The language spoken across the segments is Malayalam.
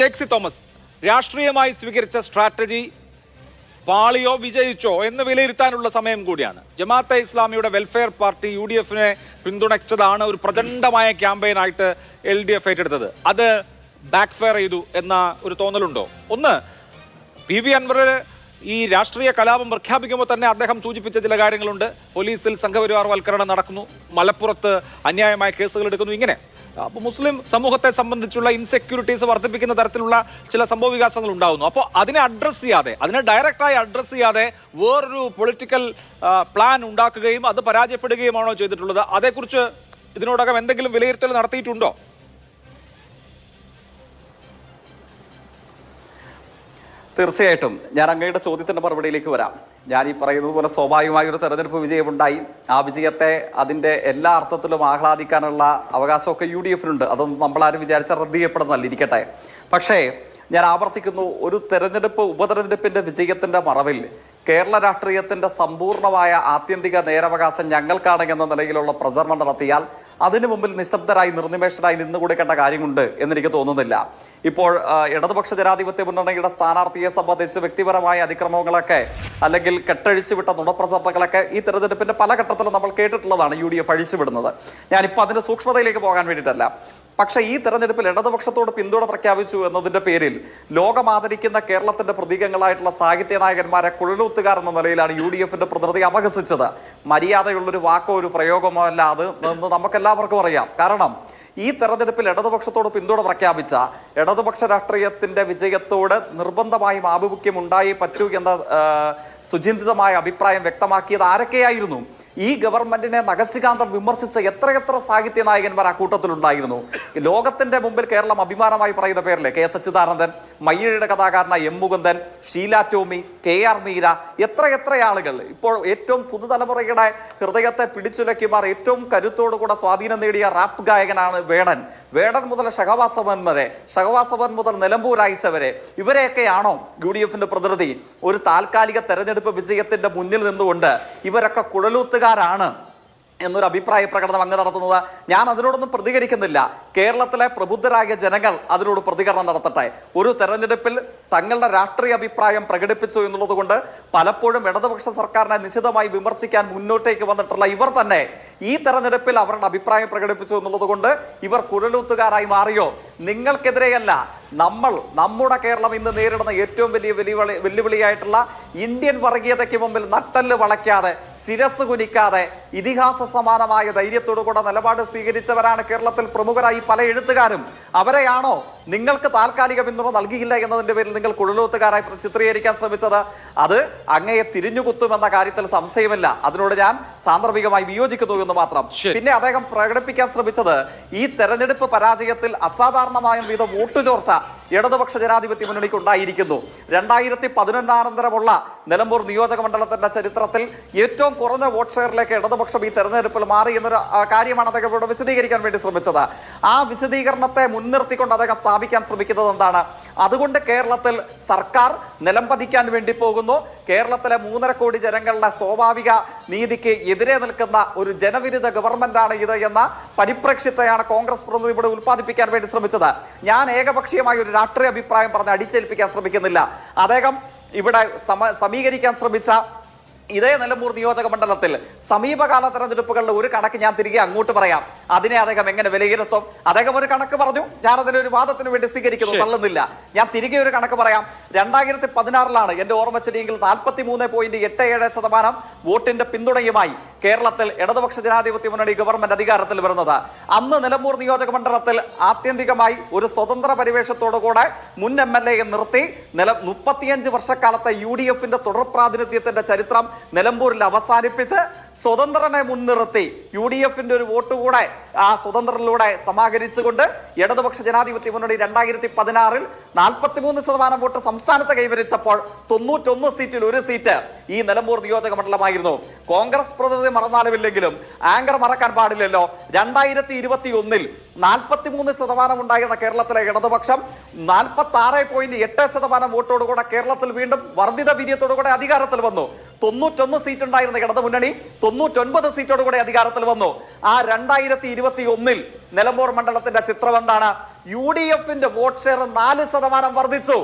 ജേക്സി തോമസ് രാഷ്ട്രീയമായി സ്വീകരിച്ച സ്ട്രാറ്റജി പാളിയോ വിജയിച്ചോ എന്ന് വിലയിരുത്താനുള്ള സമയം കൂടിയാണ്. ജമാഅത്തെ ഇസ്ലാമിയുടെ വെൽഫെയർ പാർട്ടി യു ഡി എഫിനെ പിന്തുണച്ചതാണ് ഒരു പ്രചണ്ഡമായ ക്യാമ്പയിനായിട്ട് എൽ ഡി എഫ് ഏറ്റെടുത്തത്. അത് ബാക്ക് ഫെയർ ചെയ്തു എന്ന ഒരു തോന്നലുണ്ടോ? ഒന്ന് പി വി അൻവർ ഈ രാഷ്ട്രീയ കലാപം പ്രഖ്യാപിക്കുമ്പോൾ തന്നെ അദ്ദേഹം സൂചിപ്പിച്ച ചില കാര്യങ്ങളുണ്ട്. പോലീസിൽ സംഘപരിവാർ വൽക്കരണം നടക്കുന്നു. മലപ്പുറത്ത് അന്യായമായ കേസുകൾ എടുക്കുന്നു. ഇങ്ങനെ അപ്പോൾ മുസ്ലിം സമൂഹത്തെ സംബന്ധിച്ചുള്ള ഇൻസെക്യൂരിറ്റീസ് വർദ്ധിപ്പിക്കുന്ന തരത്തിലുള്ള ചില സംഭവ വികാസങ്ങൾ ഉണ്ടാകുന്നു അപ്പോൾ അതിനെ അഡ്രസ്സ് ചെയ്യാതെ അതിനെ ഡയറക്റ്റായി അഡ്രസ്സ് ചെയ്യാതെ വേറൊരു പൊളിറ്റിക്കൽ പ്ലാൻ ഉണ്ടാക്കുകയും അത് പരാജയപ്പെടുകയുമാണോ ചെയ്തിട്ടുള്ളത്? അതേക്കുറിച്ച് ഇതിനോടകം എന്തെങ്കിലും വിലയിരുത്തൽ നടത്തിയിട്ടുണ്ടോ? തീർച്ചയായിട്ടും ഞാൻ അങ്ങയുടെ ചോദ്യത്തിന്റെ മറുപടിയിലേക്ക് വരാം. ഞാൻ ഈ പറയുന്നത് പോലെ സ്വാഭാവികമായ ഒരു തെരഞ്ഞെടുപ്പ് വിജയമുണ്ടായി. ആ വിജയത്തെ അതിന്റെ എല്ലാ അർത്ഥത്തിലും ആഹ്ലാദിക്കാനുള്ള അവകാശമൊക്കെ യു ഡി എഫിനുണ്ട് അതൊന്നും നമ്മളാരും വിചാരിച്ച റദ്ദ് ചെയ്യപ്പെടുന്നല്ല ഇരിക്കട്ടെ. പക്ഷേ ഞാൻ ആവർത്തിക്കുന്നു ഒരു തെരഞ്ഞെടുപ്പ് ഉപതെരഞ്ഞെടുപ്പിന്റെ വിജയത്തിന്റെ മറവിൽ കേരള രാഷ്ട്രീയത്തിന്റെ സമ്പൂർണമായ ആത്യന്തിക നേരവകാശം ഞങ്ങൾക്കാണ് എന്ന നിലയിലുള്ള പ്രചരണം നടത്തിയാൽ അതിനു മുമ്പിൽ നിശബ്ദരായി നിർനിമേഷരായി നിന്നുകൂടെ കണ്ട കാര്യമുണ്ട് എന്നെനിക്ക് തോന്നുന്നില്ല. ഇപ്പോൾ ഇടതുപക്ഷ ജനാധിപത്യ മുന്നണിയുടെ സ്ഥാനാർത്ഥിയെ സംബന്ധിച്ച് വ്യക്തിപരമായ അതിക്രമങ്ങളൊക്കെ അല്ലെങ്കിൽ കെട്ടഴിച്ചു വിട്ട നുണപ്രചരണങ്ങളൊക്കെ ഈ തെരഞ്ഞെടുപ്പിന്റെ പല ഘട്ടത്തിലും നമ്മൾ കേട്ടിട്ടുള്ളതാണ് യു ഡി എഫ് അഴിച്ചുവിടുന്നത്. ഞാനിപ്പോൾ അതിന്റെ സൂക്ഷ്മതയിലേക്ക് പോകാൻ വേണ്ടിയിട്ടല്ല. പക്ഷേ ഈ തെരഞ്ഞെടുപ്പിൽ ഇടതുപക്ഷത്തോട് പിന്തുണ പ്രഖ്യാപിച്ചു എന്നതിന്റെ പേരിൽ ലോകമാദരിക്കുന്ന കേരളത്തിന്റെ പ്രതീകങ്ങളായിട്ടുള്ള സാഹിത്യ നായകന്മാരെ കുഴലൂത്തുകാർ എന്ന നിലയിലാണ് യു ഡി എഫിന്റെ പ്രതിനിധി അപഹസിച്ചത്. മര്യാദയുള്ളൊരു വാക്കോ ഒരു പ്രയോഗമോ അല്ല അത് നമുക്കെല്ലാവർക്കും അറിയാം. കാരണം ഈ തെരഞ്ഞെടുപ്പിൽ ഇടതുപക്ഷത്തോട് പിന്തുണ പ്രഖ്യാപിച്ച ഇടതുപക്ഷ രാഷ്ട്രീയത്തിന്റെ വിജയത്തോട് നിർബന്ധമായും ആഭിമുഖ്യം ഉണ്ടായി പറ്റൂ എന്ന സുചിന്തിതമായ അഭിപ്രായം വ്യക്തമാക്കിയത് ആരൊക്കെയായിരുന്നു? ഈ ഗവൺമെന്റിനെ നഗസികാന്തം വിമർശിച്ച എത്രയെത്ര സാഹിത്യ നായകന്മാർ ആ കൂട്ടത്തിലുണ്ടായിരുന്നു? ലോകത്തിന്റെ മുമ്പിൽ കേരളം അഭിമാനമായി പറയുന്ന പേരിലെ കെ എസ് അച്യുതാനന്ദൻ മയ്യഴിയുടെ കഥാകാരനായ M Mukundan Sheela Tomy K R Meera എത്രയെത്ര എത്ര ആളുകൾ? ഇപ്പോൾ ഏറ്റവും പുതുതലമുറയുടെ ഹൃദയത്തെ പിടിച്ചുലക്കിമാർ ഏറ്റവും കരുത്തോടുകൂടെ സ്വാധീനം നേടിയ റാപ്പ് ഗായകനാണ് വേടൻ വേടൻ മുതൽ ഷഹവാസവൻ വരെ ഷഹവാസവൻ മുതൽ നിലമ്പൂർ ഐസ വരെ ഇവരെയൊക്കെയാണോ യു ഡി എഫിന്റെ പ്രതിനിധി? ഒരു താൽക്കാലിക തെരഞ്ഞെടുപ്പ് വിജയത്തിന്റെ മുന്നിൽ നിന്നുകൊണ്ട് ഇവരൊക്കെ കുഴലൂത്തുകാരാണ് എന്നൊരു അഭിപ്രായ പ്രകടനം അങ്ങ് നടത്തുന്നത്. ഞാൻ അതിനോടൊന്നും പ്രതികരിക്കുന്നില്ല. കേരളത്തിലെ പ്രബുദ്ധരായ ജനങ്ങൾ അതിനോട് പ്രതികരണം നടത്തട്ടെ. ഒരു തെരഞ്ഞെടുപ്പിൽ തങ്ങളുടെ രാഷ്ട്രീയ അഭിപ്രായം പ്രകടിപ്പിച്ചു എന്നുള്ളത് കൊണ്ട് പലപ്പോഴും ഇടതുപക്ഷ സർക്കാരിനെ നിശിതമായി വിമർശിക്കാൻ മുന്നോട്ടേക്ക് വന്നിട്ടുള്ള ഇവർ തന്നെ ഈ തെരഞ്ഞെടുപ്പിൽ അവരുടെ അഭിപ്രായം പ്രകടിപ്പിച്ചു എന്നുള്ളത് കൊണ്ട് ഇവർ കുഴലൂത്തുകാരായി മാറിയോ? നിങ്ങൾക്കെതിരെയല്ല നമ്മൾ നമ്മുടെ കേരളം ഇന്ന് നേരിടുന്ന ഏറ്റവും വലിയ വെല്ലുവിളി വെല്ലുവിളിയായിട്ടുള്ള ഇന്ത്യൻ വർഗീയതയ്ക്ക് മുമ്പിൽ നട്ടല്ല് വളയ്ക്കാതെ ശിരസ് കുനിക്കാതെ ഇതിഹാസ സമാനമായ ധൈര്യത്തോടു കൂടെ നിലപാട് സ്വീകരിച്ചവരാണ് കേരളത്തിൽ പ്രമുഖരായി പല എഴുത്തുകാരും. അവരെയാണോ നിങ്ങൾക്ക് താൽക്കാലിക പിന്തുണ നൽകിയില്ല എന്നതിന്റെ പേരിൽ നിങ്ങൾ കുഴലൂത്തുകാരായി ചിത്രീകരിക്കാൻ ശ്രമിച്ചത് അത് അങ്ങയെ തിരിഞ്ഞുകുത്തുമെന്ന കാര്യത്തിൽ സംശയമില്ല. അതിനോട് ഞാൻ സാന്ദർഭികമായി വിയോജിക്കുന്നു എന്ന് മാത്രം. പിന്നെ അദ്ദേഹം പ്രകടിപ്പിക്കാൻ ശ്രമിച്ചത് ഈ തെരഞ്ഞെടുപ്പ് പരാജയത്തിൽ അസാധാരണമായ വിധം വോട്ട് ചോർച്ച ഇടതുപക്ഷ ജനാധിപത്യ മുന്നണിക്ക് ഉണ്ടായിരിക്കുന്നു. രണ്ടായിരത്തി പതിനൊന്നാനന്തരമുള്ള നിലമ്പൂർ നിയോജക മണ്ഡലത്തിന്റെ ചരിത്രത്തിൽ ഏറ്റവും കുറഞ്ഞ വോട്ട് ഷെയറിലേക്ക് ഇടതുപക്ഷം ഈ തെരഞ്ഞെടുപ്പിൽ മാറി എന്നൊരു കാര്യമാണ് അദ്ദേഹം ഇവിടെ വിശദീകരിക്കാൻ വേണ്ടി ശ്രമിച്ചത്. ആ വിശദീകരണത്തെ മുൻനിർത്തിക്കൊണ്ട് അദ്ദേഹം സ്ഥാപിക്കാൻ ശ്രമിക്കുന്നത് എന്താണ്? അതുകൊണ്ട് കേരളത്തിൽ സർക്കാർ നിലംപതിക്കാൻ വേണ്ടി പോകുന്നു. കേരളത്തിലെ മൂന്നര കോടി ജനങ്ങളുടെ സ്വാഭാവിക നീതിക്ക് എതിരെ നിൽക്കുന്ന ഒരു ജനവിരുദ്ധ ഗവൺമെന്റാണ് ഇത് എന്ന പരിപ്രേക്ഷ്യത്തെയാണ് കോൺഗ്രസ് പ്രതിനിധി ഇവിടെ ഉൽപ്പാദിപ്പിക്കാൻ വേണ്ടി ശ്രമിച്ചത്. ഞാൻ ഏകപക്ഷീയമായ ഒരു രാഷ്ട്രീയ അഭിപ്രായം പറഞ്ഞ് അടിച്ചേൽപ്പിക്കാൻ ശ്രമിക്കുന്നില്ല. അദ്ദേഹം ഇവിടെ സമ സമീകരിക്കാൻ ശ്രമിച്ച ഇതേ നിലമ്പൂർ നിയോജക മണ്ഡലത്തിൽ സമീപകാല തെരഞ്ഞെടുപ്പുകളുടെ ഒരു കണക്ക് ഞാൻ തിരികെ അങ്ങോട്ട് പറയാം. അതിനെ അദ്ദേഹം എങ്ങനെ വിലയിരുത്തും? അദ്ദേഹം ഒരു കണക്ക് പറഞ്ഞു. ഞാൻ അതിനൊരു വാദത്തിന് വേണ്ടി സ്വീകരിക്കുന്നു. തള്ളുന്നില്ല. ഞാൻ തിരികെ ഒരു കണക്ക് പറയാം. രണ്ടായിരത്തി പതിനാറിലാണ് എന്റെ ഓർമ്മ ശരിയെങ്കിൽ നാൽപ്പത്തി മൂന്ന് പോയിന്റ് എട്ട് ഏഴ് ശതമാനം വോട്ടിന്റെ പിന്തുണയുമായി കേരളത്തിൽ ഇടതുപക്ഷ ജനാധിപത്യ മുന്നണി ഗവൺമെന്റ് അധികാരത്തിൽ വരുന്നത്. അന്ന് നിലമ്പൂർ നിയോജക മണ്ഡലത്തിൽ ആത്യന്തികമായി ഒരു സ്വതന്ത്ര പരിവേഷത്തോടുകൂടെ മുൻ എം എൽ എയെ നിർത്തി. നില മുപ്പത്തിയഞ്ച് വർഷക്കാലത്തെ യു ഡി എഫിന്റെ തുടർ പ്രാതിനിധ്യത്തിന്റെ ചരിത്രം നിലമ്പൂരിൽ അവസാനിപ്പിച്ച് സ്വതന്ത്രനെ മുൻനിർത്തി യു ഡി എഫിന്റെ ഒരു വോട്ട് കൂടെ ആ സ്വതന്ത്രനിലൂടെ സമാഹരിച്ചുകൊണ്ട് ഇടതുപക്ഷ ജനാധിപത്യ മുന്നണി രണ്ടായിരത്തി പതിനാറിൽ നാൽപ്പത്തിമൂന്ന് ശതമാനം വോട്ട് സംസ്ഥാനത്ത് കൈവരിച്ചപ്പോൾ തൊണ്ണൂറ്റൊന്ന് സീറ്റിൽ ഒരു സീറ്റ് ഈ നിലമ്പൂർ നിയോജക മണ്ഡലമായിരുന്നു. കോൺഗ്രസ് പ്രതിനിധി മറന്നാലുമില്ലെങ്കിലും ആങ്കർ മറക്കാൻ പാടില്ലല്ലോ. രണ്ടായിരത്തി ഇരുപത്തി ഒന്നിൽ നാൽപ്പത്തിമൂന്ന് ശതമാനം ഉണ്ടായിരുന്ന കേരളത്തിലെ ഇടതുപക്ഷം നാൽപ്പത്തി ആറ് പോയിന്റ് എട്ട് ശതമാനം വോട്ടോടുകൂടെ കേരളത്തിൽ വീണ്ടും വർദ്ധിത വീര്യത്തോടുകൂടെ അധികാരത്തിൽ വന്നു. തൊണ്ണൂറ്റൊന്ന് സീറ്റ് ഉണ്ടായിരുന്ന ഇടത് മുന്നണി തൊണ്ണൂറ്റൊൻപത് സീറ്റോടുകൂടെ അധികാരത്തിൽ വന്നു. ആ രണ്ടായിരത്തി ഇരുപത്തി ഒന്നിൽ നിലമ്പൂർ മണ്ഡലത്തിന്റെ ചിത്രം എന്താണ്? യു ഡി എഫിന്റെ വോട്ട് ഷെയർ നാല് ശതമാനം വർദ്ധിച്ചു.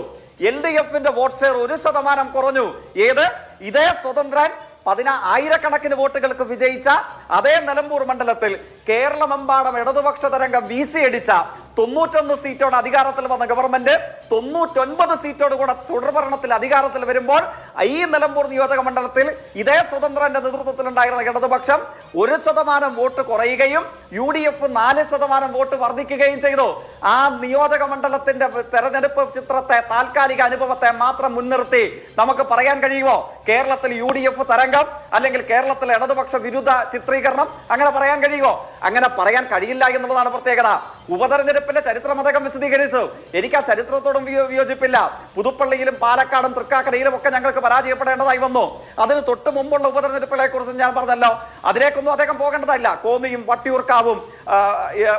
എൽ ഡി എഫിന്റെ വോട്ട് ഷെയർ ഒരു ശതമാനം കുറഞ്ഞു. ഏത്? ഇതേ സ്വതന്ത്രൻ പതിനാ ആയിരക്കണക്കിന് വോട്ടുകൾക്ക് വിജയിച്ച അതേ നിലമ്പൂർ മണ്ഡലത്തിൽ കേരളമെമ്പാടം ഇടതുപക്ഷ തരംഗം വീസി അടിച്ച തൊണ്ണൂറ്റൊന്ന് സീറ്റോട് അധികാരത്തിൽ വന്ന ഗവൺമെന്റ് തൊണ്ണൂറ്റൊൻപത് സീറ്റോട് കൂടെ തുടർഭരണത്തിൽ അധികാരത്തിൽ വരുമ്പോൾ ഈ നിലമ്പൂർ നിയോജക മണ്ഡലത്തിൽ ഇതേ സ്വതന്ത്രന്റെ നേതൃത്വത്തിലുണ്ടായിരുന്ന ഇടതുപക്ഷം ഒരു ശതമാനം വോട്ട് കുറയുകയും യു ഡി എഫ് നാല് ശതമാനം വോട്ട് വർദ്ധിക്കുകയും ചെയ്തു. ആ നിയോജക മണ്ഡലത്തിന്റെ തെരഞ്ഞെടുപ്പ് ചിത്രത്തെ താൽക്കാലിക അനുഭവത്തെ മാത്രം മുൻനിർത്തി നമുക്ക് പറയാൻ കഴിയുമോ? കേരളത്തിൽ യു ഡി എഫ് തരംഗം അല്ലെങ്കിൽ കേരളത്തിലെ ഇടതുപക്ഷ വിരുദ്ധ ചിത്രീകരണം അങ്ങനെ പറയാൻ കഴിയുമോ? അങ്ങനെ പറയാൻ കഴിയില്ല എന്നുള്ളതാണ് പ്രത്യേകത. ഉപതെരഞ്ഞെടുപ്പിന്റെ ചരിത്രം അദ്ദേഹം വിശദീകരിച്ചു. എനിക്ക് ആ ചരിത്രത്തോടും വിയോജിപ്പില്ല. പുതുപ്പള്ളിയിലും പാലക്കാടും തൃക്കാക്കരയിലും ഒക്കെ ഞങ്ങൾക്ക് പരാജയപ്പെടേണ്ടതായി വന്നു. അതിന് തൊട്ട് മുമ്പുള്ള ഉപതെരഞ്ഞെടുപ്പുകളെ കുറിച്ച് ഞാൻ പറഞ്ഞല്ലോ. അതിലേക്കൊന്നും അദ്ദേഹം പോകേണ്ടതല്ല. കോന്നിയും വട്ടിയൂർക്കാവും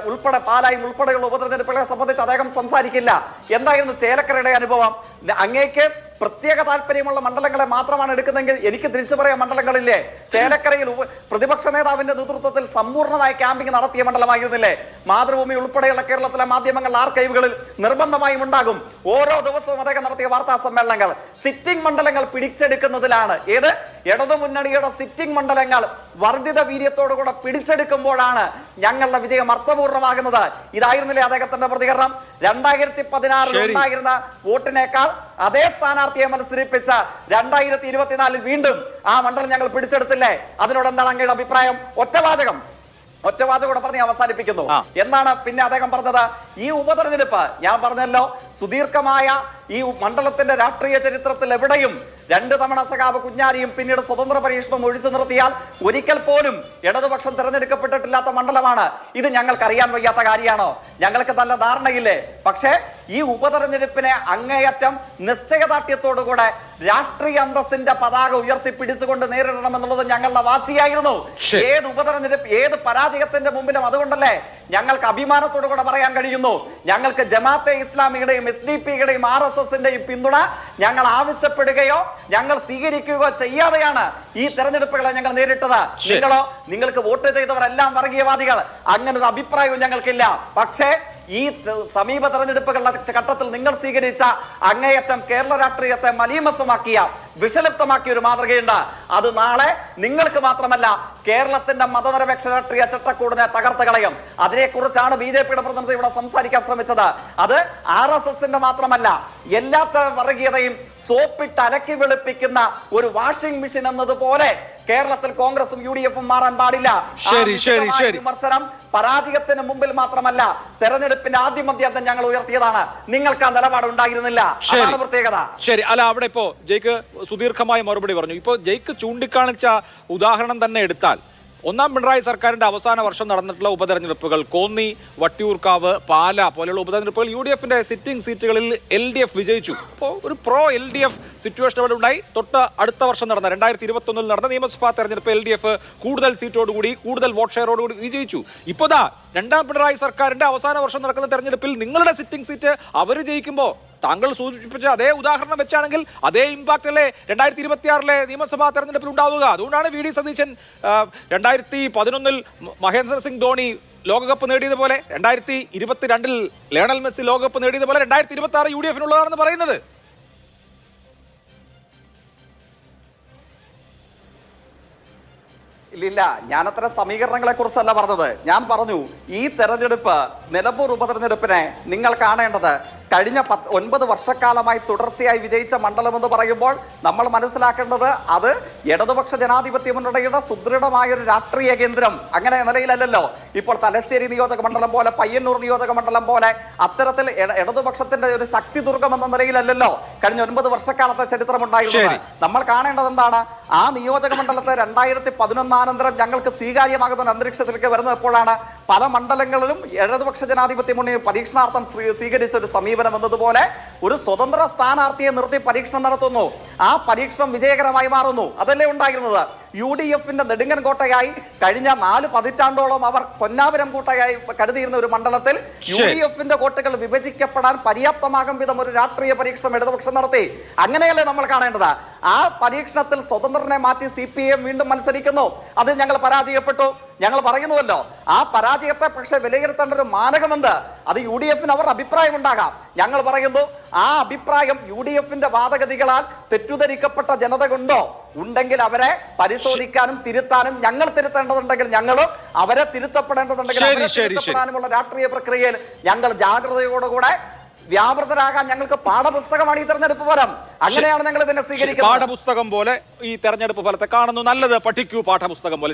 ഉൾപ്പെടെ പാലായും ഉൾപ്പെടെയുള്ള ഉപതെരഞ്ഞെടുപ്പുകളെ സംബന്ധിച്ച് അദ്ദേഹം സംസാരിക്കില്ല. എന്തായിരുന്നു ചേലക്കരയുടെ അനുഭവം? അങ്ങേക്ക് പ്രത്യേക താല്പര്യമുള്ള മണ്ഡലങ്ങളെ മാത്രമാണ് എടുക്കുന്നതെങ്കിൽ എനിക്ക് തിരിച്ചു പറയാൻ മണ്ഡലങ്ങളില്ലേ? ചേലക്കരയിൽ പ്രതിപക്ഷ നേതാവിന്റെ നേതൃത്വത്തിൽ സമ്പൂർണമായ ക്യാമ്പിംഗ് നടത്തിയ മണ്ഡലമായിരുന്നില്ലേ? മാതൃഭൂമി ഉൾപ്പെടെയുള്ള കേരളത്തിലെ മാധ്യമങ്ങൾ ആർക്കൈവുകളിൽ നിർബന്ധമായും ഉണ്ടാകും. ഓരോ ദിവസവും അദ്ദേഹം നടത്തിയ വാർത്താ സമ്മേളനങ്ങൾ. സിറ്റിംഗ് മണ്ഡലങ്ങൾ പിടിച്ചെടുക്കുന്നതിലാണ്. ഏത്? ഇടതുമുന്നണിയുടെ സിറ്റിംഗ് മണ്ഡലങ്ങൾ വർദ്ധിത വീര്യത്തോടുകൂടെ പിടിച്ചെടുക്കുമ്പോഴാണ് ഞങ്ങളുടെ വിജയം അർത്ഥപൂർണമാകുന്നത് ഇതായിരുന്നില്ലേ അദ്ദേഹത്തിന്റെ പ്രതികരണം? രണ്ടായിരത്തി പതിനാറിൽ ഉണ്ടായിരുന്ന വോട്ടിനേക്കാൾ അതേ സ്ഥാനാർത്ഥിയെ മത്സരിപ്പിച്ച രണ്ടായിരത്തി ഇരുപത്തിനാലിൽ വീണ്ടും ആ മണ്ഡലം ഞങ്ങൾ പിടിച്ചെടുത്തില്ലേ? അതിനോട് എന്താണ് അങ്ങയുടെ അഭിപ്രായം? ഒറ്റവാചകം ഒറ്റവാചകം കൂടെ പറഞ്ഞ് അവസാനിപ്പിക്കുന്നു. എന്നാണ് പിന്നെ അദ്ദേഹം പറഞ്ഞത്. ഈ ഉപതെരഞ്ഞെടുപ്പ് ഞാൻ പറഞ്ഞല്ലോ സുദീർഘമായ ഈ മണ്ഡലത്തിന്റെ രാഷ്ട്രീയ ചരിത്രത്തിൽ എവിടെയും രണ്ട് തവണ സഖാവ് കുഞ്ഞാലിയും പിന്നീട് സ്വതന്ത്ര പരീക്ഷണം ഒഴിച്ചു നിർത്തിയാൽ ഒരിക്കൽ പോലും ഇടതുപക്ഷം തിരഞ്ഞെടുക്കപ്പെട്ടിട്ടില്ലാത്ത മണ്ഡലമാണ്. ഇത് ഞങ്ങൾക്ക് അറിയാൻ വയ്യാത്ത കാര്യമാണോ? ഞങ്ങൾക്ക് നല്ല ധാരണയില്ലേ? പക്ഷേ ഈ ഉപതെരഞ്ഞെടുപ്പിനെ അങ്ങേയറ്റം നിശ്ചയദാർഢ്യത്തോടുകൂടെ രാഷ്ട്രീയ അന്തസ്സിന്റെ പതാക ഉയർത്തി ഉയർത്തിപ്പിടിച്ചുകൊണ്ട് നേരിടണമെന്നുള്ളത് ഞങ്ങളുടെ വാസിയായിരുന്നു. ഏത് ഉപതെരഞ്ഞെടുപ്പ് ഏത് പരാജയത്തിന്റെ മുമ്പിലും അതുകൊണ്ടല്ലേ ഞങ്ങൾക്ക് അഭിമാനത്തോടു കൂടെ പറയാൻ കഴിയുന്നു. ഞങ്ങൾക്ക് ജമാഅത്തെ ഇസ്ലാമിയുടെയും എസ് ഡി പിയുടെയും ആർ എസ് എസിന്റെയും പിന്തുണ ഞങ്ങൾ ആവശ്യപ്പെടുകയോ ഞങ്ങൾ സ്വീകരിക്കുകയോ ചെയ്യാതെയാണ് ഈ തെരഞ്ഞെടുപ്പുകളെ ഞങ്ങൾ നേരിട്ടത്. നിങ്ങളോ നിങ്ങൾക്ക് വോട്ട് ചെയ്തവരെല്ലാം വർഗീയവാദികൾ. അങ്ങനെ ഒരു അഭിപ്രായവും ഞങ്ങൾക്കില്ല. പക്ഷേ ഈ സമീപ തെരഞ്ഞെടുപ്പുകളുടെ ഘട്ടത്തിൽ നിങ്ങൾ സ്വീകരിച്ച അങ്ങേയറ്റം കേരള രാഷ്ട്രീയത്തെ മലീമസമാക്കിയ വിഷലിപ്തമാക്കിയ ഒരു മാതൃകയുണ്ട്. അത് നാളെ നിങ്ങൾക്ക് മാത്രമല്ല കേരളത്തിന്റെ മതനിരപേക്ഷ രാഷ്ട്രീയ ചട്ടക്കൂടിനെ തകർത്ത് കളയും. അതിനെക്കുറിച്ചാണ് ബി ജെ പിയുടെ പ്രതിനിധി ഇവിടെ സംസാരിക്കാൻ ശ്രമിച്ചത്. അത് ആർ എസ് എസിന്റെ മാത്രമല്ല എല്ലാത്ത വർഗീയതയും സോപ്പിട്ട് അലക്കി വെളുപ്പിക്കുന്ന ഒരു വാഷിംഗ് മെഷീൻ എന്നതുപോലെ കേരളത്തിൽ കോൺഗ്രസും യു ഡി എഫും മാറാൻ പാടില്ല. ശരി, ശരി, ശരി. വിമർശനം പരാജയത്തിന് മുമ്പിൽ മാത്രമല്ല തെരഞ്ഞെടുപ്പിന്റെ ആദ്യ മധ്യാന്തം ഞങ്ങൾ ഉയർത്തിയതാണ്. നിങ്ങൾക്ക് ആ നിലപാട് ഉണ്ടായിരുന്നില്ല. അതാണ് പ്രത്യേകത. ശരി അല്ല അവിടെ ഇപ്പോ ജയ്ക്ക് സുദീർഘമായ മറുപടി പറഞ്ഞു. ഇപ്പോ ജയ്ക്ക് ചൂണ്ടിക്കാണിച്ച ഉദാഹരണം തന്നെ എടുത്താൽ ഒന്നാം പിണറായി സർക്കാരിന്റെ അവസാന വർഷം നടന്നിട്ടുള്ള ഉപതെരഞ്ഞെടുപ്പുകൾ കോന്നി വട്ടിയൂർക്കാവ് പാല പോലെയുള്ള ഉപതെരഞ്ഞെടുപ്പുകൾ യു ഡി എഫിന്റെ സിറ്റിംഗ് സീറ്റുകളിൽ എൽ ഡി എഫ് വിജയിച്ചു. അപ്പോൾ ഒരു pro L D F situation അവിടെ ഉണ്ടായി. തൊട്ട് അടുത്ത വർഷം നടന്ന രണ്ടായിരത്തി ഇരുപത്തൊന്നിൽ നടന്ന നിയമസഭാ തെരഞ്ഞെടുപ്പ് എൽ ഡി എഫ് കൂടുതൽ സീറ്റോടുകൂടി കൂടുതൽ വോട്ട് ഷെയറോടുകൂടി വിജയിച്ചു. ഇപ്പോൾ രണ്ടാം പിണറായി സർക്കാരിന്റെ അവസാന വർഷം നടക്കുന്ന തെരഞ്ഞെടുപ്പിൽ നിങ്ങളുടെ സിറ്റിംഗ് സീറ്റ് അവർ ജയിക്കുമ്പോൾ താങ്കൾ സൂചിപ്പിച്ച അതേ ഉദാഹരണം വെച്ചാണെങ്കിൽ അതേ ഇമ്പാക്ട് അല്ലേ രണ്ടായിരത്തി ഇരുപത്തി ആറിലെ നിയമസഭാ തെരഞ്ഞെടുപ്പിൽ ഉണ്ടാവുക? അതുകൊണ്ടാണ് വി ഡി സതീശൻ രണ്ടായിരത്തി പതിനൊന്നിൽ മഹേന്ദ്ര സിംഗ് ധോണി ലോകകപ്പ് നേടിയതുപോലെ രണ്ടായിരത്തി ഇരുപത്തിരണ്ടിൽ ലേണൽ മെസ്സി ലോകകപ്പ് നേടിയതുപോലെ രണ്ടായിരത്തി ഇരുപത്തി ആറ് യു ഡി എഫിനുള്ളതാണെന്ന് പറയുന്നത്. ഇല്ലില്ല ഞാൻ അത്തരം സമീകരണങ്ങളെ കുറിച്ചല്ല പറഞ്ഞത്. ഞാൻ പറഞ്ഞു ഈ തെരഞ്ഞെടുപ്പ് നിലമ്പൂർ ഉപതെരഞ്ഞെടുപ്പിനെ നിങ്ങൾ കാണേണ്ടത് കഴിഞ്ഞ പത്ത് ഒൻപത് വർഷക്കാലമായി തുടർച്ചയായി വിജയിച്ച മണ്ഡലം എന്ന് പറയുമ്പോൾ നമ്മൾ മനസ്സിലാക്കേണ്ടത് അത് ഇടതുപക്ഷ ജനാധിപത്യ മുന്നണിയുടെ സുദൃഢമായ ഒരു രാഷ്ട്രീയ കേന്ദ്രം അങ്ങനെ നിലയിലല്ലല്ലോ. ഇപ്പോൾ തലശ്ശേരി നിയോജക മണ്ഡലം പോലെ പയ്യന്നൂർ നിയോജക മണ്ഡലം പോലെ അത്തരത്തിൽ ഇടതുപക്ഷത്തിന്റെ ഒരു ശക്തി ദുർഗം എന്ന നിലയിലല്ലല്ലോ കഴിഞ്ഞ ഒൻപത് വർഷക്കാലത്തെ ചരിത്രം ഉണ്ടായിരുന്നത്. നമ്മൾ കാണേണ്ടത് എന്താണ്? ആ നിയോജക മണ്ഡലത്തെ രണ്ടായിരത്തി പതിനൊന്നാനന്തരം ഞങ്ങൾക്ക് സ്വീകാര്യമാകുന്ന ഒരു അന്തരീക്ഷത്തിലേക്ക് വരുന്നത് എപ്പോഴാണ്? പല മണ്ഡലങ്ങളിലും ഇടതുപക്ഷ ജനാധിപത്യ മുന്നണി പരീക്ഷണാർത്ഥം സ്വീ- സ്വീകരിച്ച ഒരു സമീപനം എന്നതുപോലെ ഒരു സ്വതന്ത്ര സ്ഥാനാർത്ഥിയെ നിർത്തി പരീക്ഷണം നടത്തുന്നു. ആ പരീക്ഷണം വിജയകരമായി മാറുന്നു. അതല്ലേ ഉണ്ടായിരുന്നത്? യു ഡി എഫിന്റെ നെടുങ്കൻ കോട്ടയായി കഴിഞ്ഞ നാല് പതിറ്റാണ്ടോളം അവർ പൊന്നാപുരം കൂട്ടയായി കരുതിയിരുന്ന ഒരു മണ്ഡലത്തിൽ യു ഡി എഫിന്റെ കോട്ടകൾ വിഭജിക്കപ്പെടാൻ പര്യാപ്തമാകും വിധം ഒരു രാഷ്ട്രീയ പരീക്ഷണം ഇടതുപക്ഷം നടത്തി. അങ്ങനെയല്ലേ നമ്മൾ കാണേണ്ടത്? ആ പരീക്ഷണത്തിൽ സ്വതന്ത്രനെ മാറ്റി സി പി എം വീണ്ടും മത്സരിക്കുന്നു. അതിൽ ഞങ്ങൾ പരാജയപ്പെട്ടു. ഞങ്ങൾ പറയുന്നുവല്ലോ ആ പരാജയത്തെ പക്ഷേ വിലയിരുത്തേണ്ട ഒരു മാനകമെന്ത് അത് യു ഡി എഫിന് അവർ അഭിപ്രായം ഉണ്ടാകാം ഞങ്ങൾ പറയുന്നു ആ അഭിപ്രായം യു ഡി എഫിന്റെ വാദഗതികളാൽ തെറ്റുധരിക്കപ്പെട്ട ജനതകുണ്ടോ ഉണ്ടെങ്കിൽ അവരെ പരിശോധിക്കാനും തിരുത്താനും ഞങ്ങൾ തിരുത്തേണ്ടതുണ്ടെങ്കിൽ ഞങ്ങളും അവരെ തിരുത്തപ്പെടേണ്ടതുണ്ടെങ്കിൽ അവരെ. തിരുത്തപ്പെടാനുമുള്ള രാഷ്ട്രീയ പ്രക്രിയയിൽ ഞങ്ങൾ ജാഗ്രതയോടുകൂടെ വ്യാപൃതരാകാൻ ഞങ്ങൾക്ക് പാഠപുസ്തകമാണ് ഈ തെരഞ്ഞെടുപ്പ് ഫലം. അങ്ങനെയാണ് ഞങ്ങൾ ഇതിനെ സ്വീകരിക്കുന്നത്. പാഠപുസ്തകം പോലെ ഈ തെരഞ്ഞെടുപ്പ് ഫലത്തെ കാണുന്നു. നല്ലത് പഠിക്കൂ പാഠപുസ്തകം പോലെ.